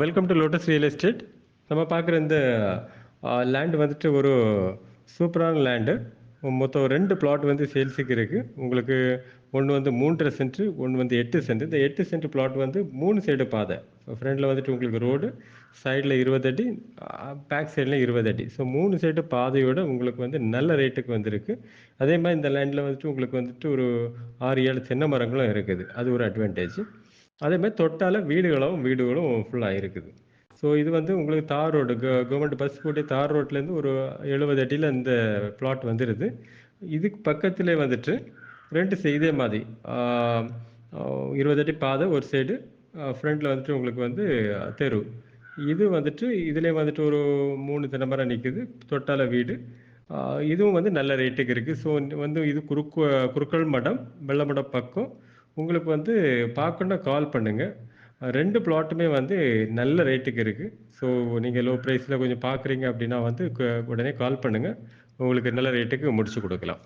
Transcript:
Welcome to Lotus Real Estate நம்ம பார்க்குற இந்த uh, லேண்டு வந்துட்டு ஒரு சூப்பரான லேண்டு மொத்தம் ரெண்டு பிளாட் வந்து சேல்ஸுக்கு இருக்குது உங்களுக்கு ஒன்று வந்து மூன்றரை சென்ட் ஒன்று வந்து எட்டு சென்ட் இந்த எட்டு சென்ட் பிளாட் வந்து மூணு சைடு பாதை. ஃப்ரண்டில் வந்துட்டு உங்களுக்கு ரோடு சைடில் இருபது அடி uh, பேக் சைடில் இருபது அடி. ஸோ மூணு சைடு பாதையோட உங்களுக்கு வந்து நல்ல ரேட்டுக்கு வந்திருக்கு. அதே மாதிரி இந்த லேண்டில் வந்துட்டு உங்களுக்கு வந்துட்டு ஒரு ஆறு ஏழு தென்னை மரங்களும் இருக்குது. அது ஒரு அட்வான்டேஜ் அதே மாதிரி தொட்டால வீடுகளும் வீடுகளும் ஃபுல்லாக இருக்குது ஸோ இது வந்து உங்களுக்கு தார் ரோடு கவர்மெண்ட் பஸ் போட்டு தார் ரோட்லேருந்து ஒரு எழுபது அடியில் இந்த பிளாட் வந்துடுது இதுக்கு பக்கத்திலே வந்துட்டு ரெண்டு இதே மாதிரி இருபது அடி பாதை ஒரு சைடு ஃப்ரண்டில் வந்துட்டு உங்களுக்கு வந்து தெரு. இது வந்துட்டு இதுலேயே வந்துட்டு ஒரு மூணு தினமரம் நிற்குது தொட்டால வீடு. இதுவும் வந்து நல்ல ரேட்டுக்கு இருக்குது ஸோ வந்து இது குறுக்கு குறுக்கள் மடம் வெள்ளமடம் பக்கம். உங்களுக்கு வந்து பார்க்கணுன்னா கால் பண்ணுங்கள் ரெண்டு பிளாட்டுமே வந்து நல்ல ரேட்டுக்கு இருக்குது ஸோ நீங்கள் லோ ப்ரைஸில் கொஞ்சம் பார்க்குறீங்க அப்படின்னா வந்து உடனே கால் பண்ணுங்கள் உங்களுக்கு நல்ல ரேட்டுக்கு முடிச்சு கொடுக்கலாம்.